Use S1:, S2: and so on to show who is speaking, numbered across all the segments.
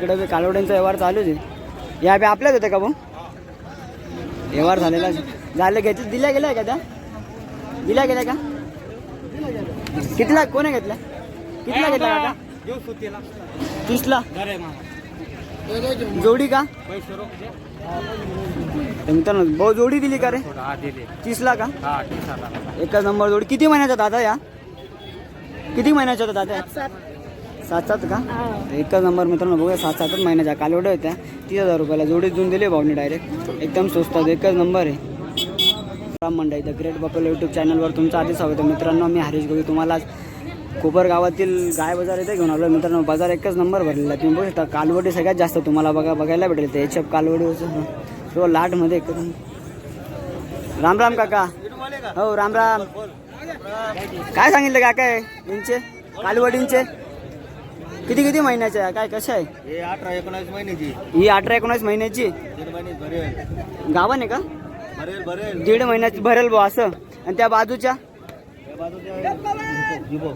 S1: इकडे कालवड्यांचा व्यवहार चालूच आहे. या बी आपल्याच होत्या का भाऊ? व्यवहार झालेला झालं घेतलं दिल्या गेल्या का त्या? दिल्या गेल्या का? कितीला? कोणी घेतला? कितीला घेतला काका? तीसला. जोडी का? मित्रांनो भाऊ जोडी दिली का रे? तीसला का? एकच नंबर जोडी. किती महिन्याचा दादा या? किती महिन्याचा होता दादा सात सात का एकच नंबर मित्रांनो बघूया सात सातच महिन्याच्या कालवड्या होत्या तीस हजार रुपयाला जोडी देऊन दिले भाऊने डायरेक्ट एकदम स्वस्तात एकच नंबर आहे. राम मंडई द ग्रेट बपल यूट्यूब चॅनलवर तुमचं आधी स्वागत आहे. मित्रांनो मी हरीश गोगी तुम्हाला कोपर गावातील गाय बाजार इथे घेऊन आलो मित्रांनो बाजार एकच नंबर भरलेला आहे. तुम्ही बघू शकता कालवडी सगळ्यात जास्त तुम्हाला बघा बघायला भेटेल ते. एच एफ कालवडी सर्व लाटमध्ये एकदम राम राम काका. हो राम राम. काय सांगितलं काका यांचे? कालवडींचे? किती किती महिन्याचे आहे? काय कसं आहे?
S2: हे अठरा एकोणावीस महिन्याची.
S1: ही अठरा एकोणीस महिन्याची?
S2: दीड महिने भरेल.
S1: गावाने का?
S2: भरेल भरेल.
S1: दीड महिन्याची भरेल भाऊ असं. आणि त्या बाजूच्या?
S2: त्या बाजूच्या जिबो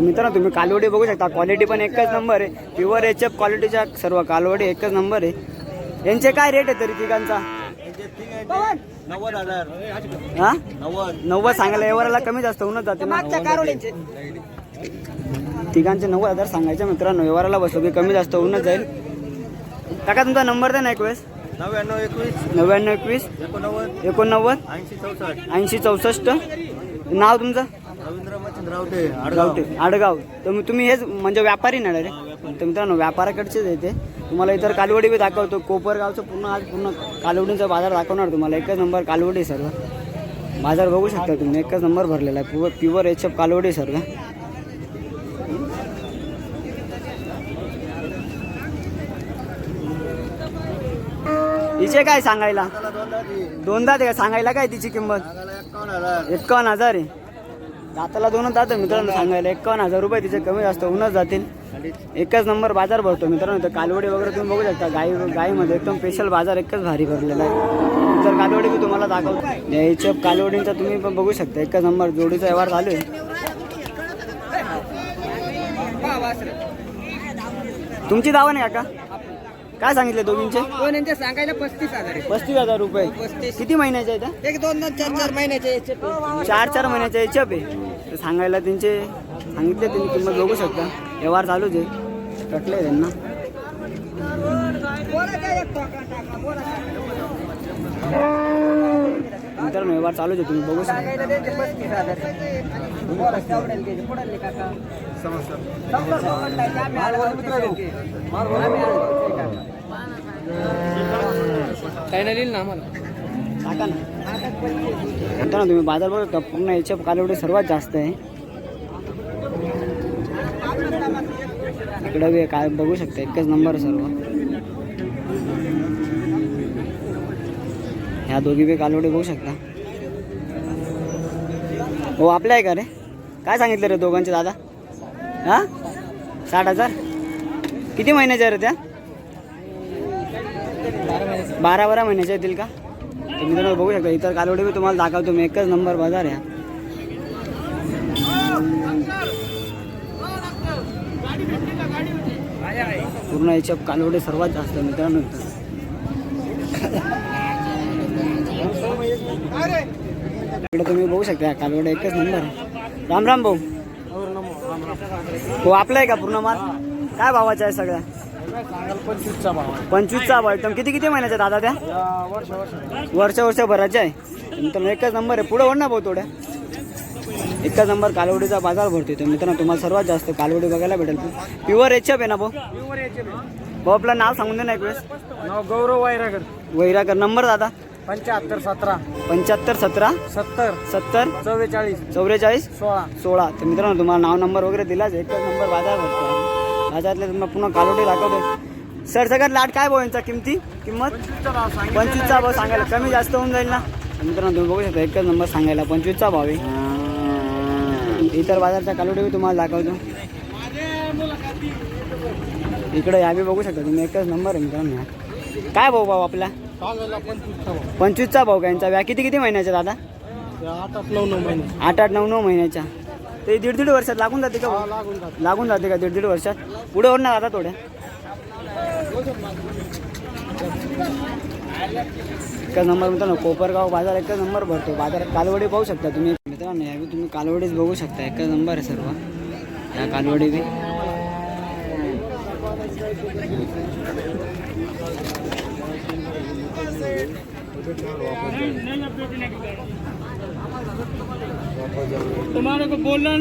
S1: मित्रांनो तुम्ही कालवडी बघू शकता. क्वालिटी पण एकच नंबर आहे. प्युअर एच एफ क्वालिटीच्या सर्व कालवडी एकच नंबर आहे. यांचे काय रेट आहे तरी तिघांचा?
S2: यांचे आहे नव्वद हजार.
S1: हा?
S2: नव्वद.
S1: नव्वद सांगायला एवढ्याला कमी जास्त होऊनच जाते ना. तिघांचे नव्वद हजार सांगायचे मित्रांनो. व्यवहाराला बसलो की कमी जास्त होऊनच जाईल. काका तुमचा नंबर द्या ना एक वेळेस
S2: नव्याण्णव एकवीस.
S1: नव्याण्णव एकवीस.
S2: एकोणनव्वद.
S1: एकोणनव्वद.
S2: ऐंशी चौसष्ट.
S1: ऐंशी चौसष्ट. नाव तुमचं?
S2: रावटे आडगाव.
S1: गावटे आडगाव. तर तुम्ही हेच म्हणजे व्यापारी ना रे तर मित्रांनो व्यापाराकडचेच येते तुम्हाला इतर कालवडी बी दाखवतो. कोपरगावचं पूर्ण आज पूर्ण कालवडीचा बाजार दाखवणार तुम्हाला. एकच नंबर कालवडी सर्व. बाजार बघू शकता तुम्ही. एकच नंबर भरलेला आहे. प्युअर प्युअर एच एफ कालवडी सर्व. तिचे काय सांगायला? दोनदा ते सांगायला काय तिची किंमत?
S2: एकावन्न हजार
S1: आहे. दाताला दोनच जातं मित्रांनो सांगायला. एकावन्न हजार रुपये तिचे कमी जास्त होऊनच जातील. एकच नंबर बाजार भरतो मित्रांनो. तर कालवडी वगैरे तुम्ही बघू शकता. गाई गाईमध्ये एकदम स्पेशल बाजार एकच भारी भरलेला आहे. तर कालवडी मी तुम्हाला दाखवतो. याच्या कालवडींचा तुम्ही पण बघू शकता. एकच नंबर जोडीचा व्यवहार चालू आहे. तुमची दावा नाही का काय सांगितले दोघींचे?
S3: दोन यांचे सांगायला पस्तीस हजार आहे.
S1: पस्तीस हजार रुपये.
S3: पस्तीस.
S1: किती महिन्याचे आहेत त्या?
S3: एक दोन दोन चार चार महिन्याचे याचे
S1: चार चार महिन्याच्या याच्याप आहे तर सांगायला त्यांचे सांगितले त्यांनी किंमत बघू शकता. व्यवहार चालूच आहे. कटले त्यांना. मित्रांनो व्यवहार चालूच आहे. तुम्ही बघू
S3: घ्यायचे. काही नाही लिहिलं ना आम्हाला
S1: ना मित्रांनो तुम्ही बाजार बघू पूर्ण याच्या कालवडी सर्वात जास्त आहे इकडं काय बघू शकता एकच नंबर सर्व ह्या दोघी बी कालवडी बघू शकता. हो आपल्या आहे का रे? काय सांगितलं रे दोघांचे दादा? हा? साठ हजार? किती महिन्याच्या रे त्या? बारा बारा महिन्याच्या येतील का? तर मित्रांनो बघू शकता इतर कालवडी मी तुम्हाला दाखवतो मी एकच नंबर बाजार या पूर्ण याच्या कालवडे सर्वात जास्त मित्रांनो इथं. इकडे तुम्ही बघू शकता या कालवड्या एकच नंबर. राम राम भाऊ. हो आपला आहे का पूर्ण माल? काय भावाचा आहे सगळ्या
S2: पंचवीसचा भाव
S1: पंचवीसचा भाव एकदम किती किती महिन्याच्या दादा त्या?
S2: वर्ष वर्ष
S1: वर्ष वर्ष भरायचे आहे. मित्रांनो एकच नंबर आहे. पुढे ना भाऊ थोड्या एकच नंबर कालवडीचा बाजार भरतोय तर मित्रांनो तुम्हाला सर्वात जास्त कालवडी बघायला भेटेल. प्युअर एच आहे ना भाऊ? भाऊ आपलं नाव सांगून दे ना एक वेळेस.
S2: गौरव वायरागर
S1: वैराकर नंबर दादा?
S2: पंच्याहत्तर सतरा.
S1: पंच्याहत्तर सतरा.
S2: सत्तर.
S1: सत्तर.
S2: चव्वेचाळीस.
S1: चौवेचाळीस
S2: सोळा.
S1: सोळा. तर मित्रांनो तुम्हाला नाव नंबर वगैरे दिलाच एकच नंबर बाजार भरतो बाजारातले तुम्हाला पुन्हा कालवडी दाखवतो. सर सगळ्यात लाट काय भाऊ यांचा? किमती? किंमत? पंचवीसचा भाव सांगायला कमी जास्त होऊन जाईल ना? तर मित्रांनो तुम्ही बघू शकता एकच नंबर सांगायला पंचवीसचा भाव आहे. इतर बाजारच्या कालवडी मी तुम्हाला दाखवतो. इकडे या बी बघू शकता तुम्ही. एकच नंबर आहे मित्रांनो. काय भाऊ भाऊ आपला? पंचवीसचा भाऊ का यांचा? व्या किती किती महिन्याचा दादा?
S2: आठ आठ नऊ नऊ महिने
S1: आठ आठ नऊ नऊ महिन्याच्या. ते दीड दीड वर्षात लागून जाते का भाऊ?
S2: लागून
S1: लागून जाते का दीड दीड वर्षात? पुढे ओढणार आता थोड्या. एकच नंबर मित्रांनो कोपरगाव बाजार एकच नंबर भरतो. बाजार कालवडी पाहू शकता तुम्ही. मित्रांनो यावी तुम्ही कालवडीच बघू शकता. एकच नंबर आहे सर्व. या कालवडी बी.
S2: तुम्हाला को बोलना।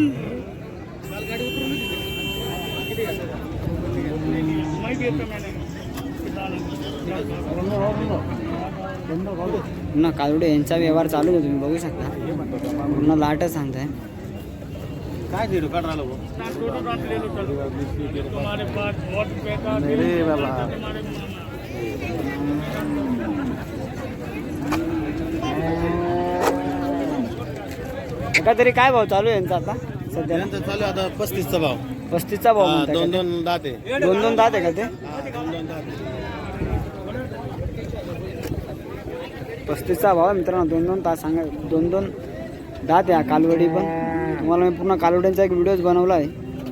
S1: ना कालवडी यांचा व्यवहार चालू आहे तुम्ही बघू शकता. पूर्ण लाटच सांगताय.
S2: काय दिलो काढ राहिलो रे बाबा.
S1: एका तरी काय भाव चालू आहे यांचा आता सध्या?
S2: त्यांचं चालू आहे आता पस्तीसचा भाव.
S1: पस्तीसचा भाव
S2: हा,
S1: म्हणताय
S2: दोन
S1: ते?
S2: दोन दात आहे.
S1: दोन दोन दात आहे का ते. पस्तीसचा भाव आहे मित्रांनो दोन दोन तास सांगा. दोन दोन दात या कालवडी पण. तुम्हाला मी पूर्ण कालवड्यांचा एक व्हिडिओज बनवला आहे.